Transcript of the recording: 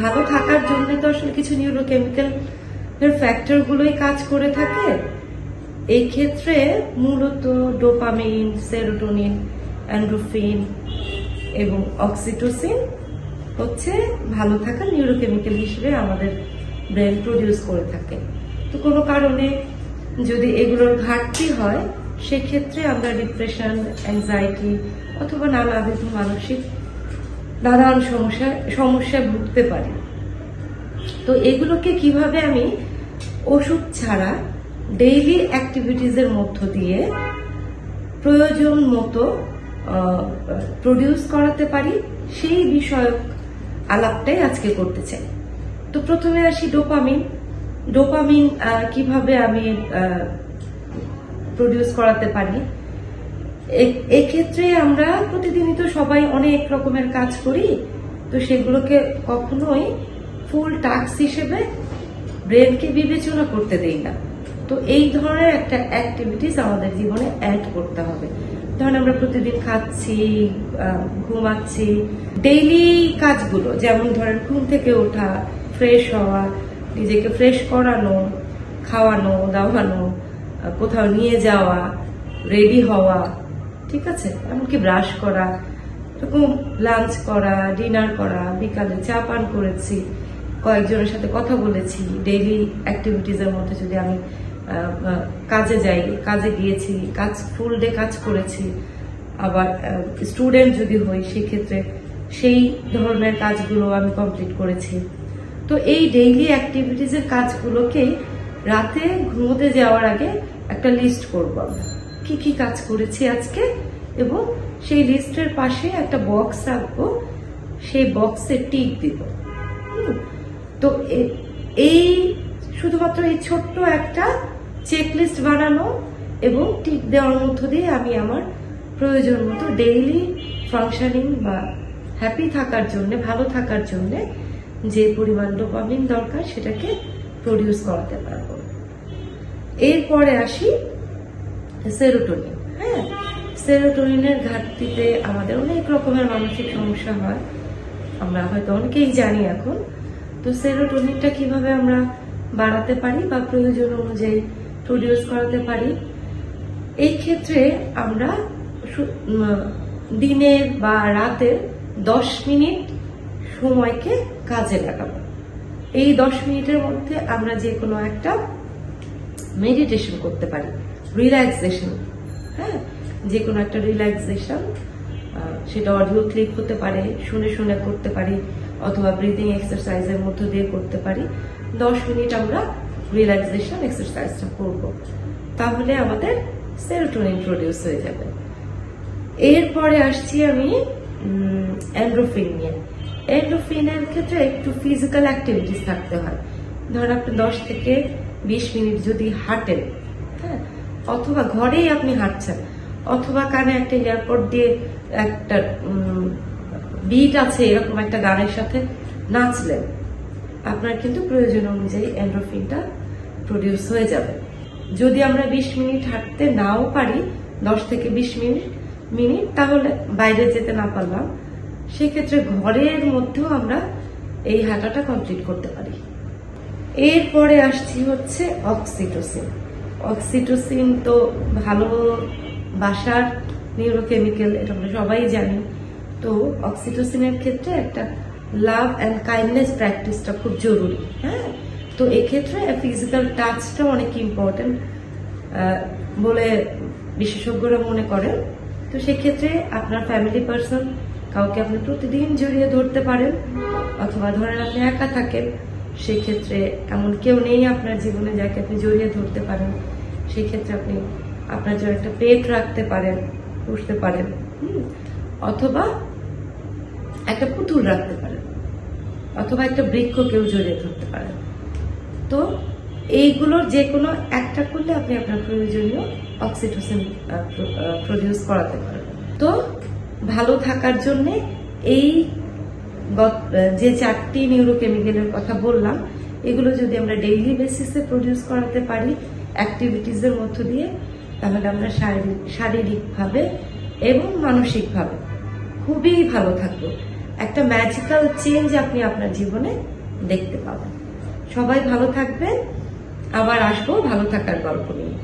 ভালো থাকার জন্য তো আসলে কিছু নিউরোকেমিক্যাল এর ফ্যাক্টরগুলোই কাজ করে থাকে। এই ক্ষেত্রে মূলত ডোপামিন সেরোটোনিন অ্যান্ড্রোফিন এবং অক্সিটোসিন হচ্ছে ভালো থাকার নিউরোকেমিক্যাল হিসেবে আমাদের ব্রেন প্রডিউস করে থাকে। তো কোনো কারণে যদি এগুলোর ঘাটতি হয়, সেক্ষেত্রে আমরা ডিপ্রেশন অ্যাংজাইটি অথবা নানাবিধ মানসিক নানান সমস্যা সমস্যায় ভুগতে পারি। তো এগুলোকে কীভাবে আমি ওষুধ ছাড়া ডেইলি অ্যাক্টিভিটিসের মধ্য দিয়ে প্রয়োজন মতো প্রডিউস করাতে পারি, সেই বিষয়ক আলাপটাই আজকে করতে চাই। তো প্রথমে আসি ডোপামিন ডোপামিন কীভাবে আমি প্রডিউস করাতে পারি? এক্ষেত্রে আমরা প্রতিদিনই তো সবাই অনেক রকমের কাজ করি, তো সেগুলোকে কখনোই ফুল টাস্ক হিসেবে ব্রেনকে বিবেচনা করতে দেই না। তো এই ধরনের একটা অ্যাক্টিভিটিস আমাদের জীবনে অ্যাড করতে হবে। ধরেন আমরা প্রতিদিন খাচ্ছি ঘুমাচ্ছি। ডেইলি কাজগুলো, যেমন ধরেন ঘুম থেকে ওঠা ফ্রেশ হওয়া, নিজেকে ফ্রেশ করানো, খাওয়ানো, দাওয়ানো কোথাও নিয়ে যাওয়া রেডি হওয়া। ঠিক আছে? এমনকি ব্রাশ করা, এরকম লাঞ্চ করা, ডিনার করা, বিকালে চা পান করেছি, কয়েকজনের সাথে কথা বলেছি ডেইলি অ্যাক্টিভিটিজের মধ্যে যদি আমি কাজে যাই, কাজে গিয়েছি, কাজ ফুল ডে কাজ করেছি, আবার স্টুডেন্ট যদি হই, সেক্ষেত্রে সেই ধরনের কাজগুলো আমি কমপ্লিট করেছি। তো এই ডেইলি অ্যাক্টিভিটিজের কাজগুলোকে রাতে ঘুমোতে যাওয়ার আগে একটা লিস্ট করব আমরা। কি কি কাজ করেছি আজকে? এবং সেই লিস্টের পাশে একটা বক্স রাখব, সেই বক্সে টিক দিব। তো এই শুধুমাত্র এই ছোট্ট একটা চেকলিস্ট বানানো এবং টিক দেওয়ার মধ্য দিয়ে আমি আমার প্রয়োজন মতো ডেইলি ফাংশনিং বা হ্যাপি থাকার জন্য, ভালো থাকার জন্য যে পরিমাণ ডোপামিন দরকার সেটাকে প্রডিউস করাতে পারব। এরপরে আসি সেরোটোনিন হ্যাঁ? সেরোটোনিনের ঘাটতিতে আমাদের অনেক রকমের মানসিক সমস্যা হয়। আমরা হয়তো অনেকেই জানি এখন। তো সেরোটোনিনটা কীভাবে আমরা বাড়াতে পারি বা প্রয়োজন অনুযায়ী প্রডিউস করাতে পারি? এই ক্ষেত্রে আমরা দিনের বা রাতের দশ মিনিট সময়কে কাজে লাগাবো। এই দশ মিনিটের মধ্যে আমরা যে কোনো একটা মেডিটেশন করতে পারি। রিল্যাক্সেশন হ্যাঁ? যে কোনো একটা রিল্যাক্সেশন সেটা অডিও ক্লিপ হতে পারে, শুনে শুনে করতে পারি, অথবা ব্রিদিং এক্সারসাইজের মধ্য দিয়ে করতে পারি। দশ মিনিট আমরা রিল্যাক্সেশন এক্সারসাইজটা করব। তাহলে আমাদের সেরোটোনিন প্রডিউস হয়ে যাবে। এরপরে আসছি আমি অ্যান্ড্রোফিন নিয়ে। অ্যান্ড্রোফিনের ক্ষেত্রে একটু ফিজিক্যাল অ্যাক্টিভিটিস থাকতে হয়। ধর আপনি দশ থেকে বিশ মিনিট যদি হাঁটেন অথবা ঘরেই আপনি হাঁটছেন, অথবা কানে একটা এয়ারপোর্ট দিয়ে একটা বিট আছে, এরকম একটা গানের সাথে নাচলেন, আপনার কিন্তু প্রয়োজন অনুযায়ী অ্যান্ড্রোফিনটা প্রডিউস হয়ে যাবে। যদি আমরা বিশ মিনিট হাঁটতে নাও পারি, দশ থেকে বিশ মিনিট মিনিট, তাহলে বাইরে যেতে না পারলাম, সেক্ষেত্রে ঘরের মধ্যেও আমরা এই হাঁটাটা কমপ্লিট করতে পারি। এরপরে আসছি হচ্ছে অক্সিটোসিন অক্সিটোসিন তো ভালো বাসার নিউরোকেমিক্যাল এটা আমরা সবাই জানি। তো অক্সিটোসিনের ক্ষেত্রে একটা লাভ অ্যান্ড কাইন্ডনেস প্র্যাকটিসটা খুব জরুরি হ্যাঁ? তো এক্ষেত্রে ফিজিক্যাল টাচটা অনেক ইম্পর্টেন্ট বলে বিশেষজ্ঞরা মনে করেন। তো সেক্ষেত্রে আপনার ফ্যামিলি পার্সন কাউকে আপনি প্রতিদিন জড়িয়ে ধরতে পারেন, অথবা ধরেন আপনি একা থাকেন সেক্ষেত্রে এমন কেউ নেই আপনার জীবনে যাকে আপনি জড়িয়ে ধরতে পারেন সেই ক্ষেত্রে আপনি আপনার জন্য একটা পেট রাখতে পারেন, পুষতে পারেন? অথবা একটা পুতুল রাখতে পারেন, অথবা একটা বৃক্ষ কেউ জড়িয়ে ধরতে পারেন তো এইগুলোর যে কোনো একটা করলে আপনি আপনার প্রয়োজনীয় অক্সিটোসিন প্রডিউস করাতে পারেন তো ভালো থাকার জন্যে এই যে চারটি নিউরোকেমিক্যালের কথা বললাম, এগুলো যদি আমরা ডেইলি বেসিসে প্রডিউস করাতে পারি অ্যাক্টিভিটিসের মধ্য দিয়ে, তাহলে আমরা শারীরিক, শারীরিকভাবে এবং মানসিকভাবে খুবই ভালো থাকব। একটা ম্যাজিক্যাল চেঞ্জ আপনি আপনার জীবনে দেখতে পাবেন। সবাই ভালো থাকবেন। আবার আসব ভালো থাকার গল্প নিয়ে।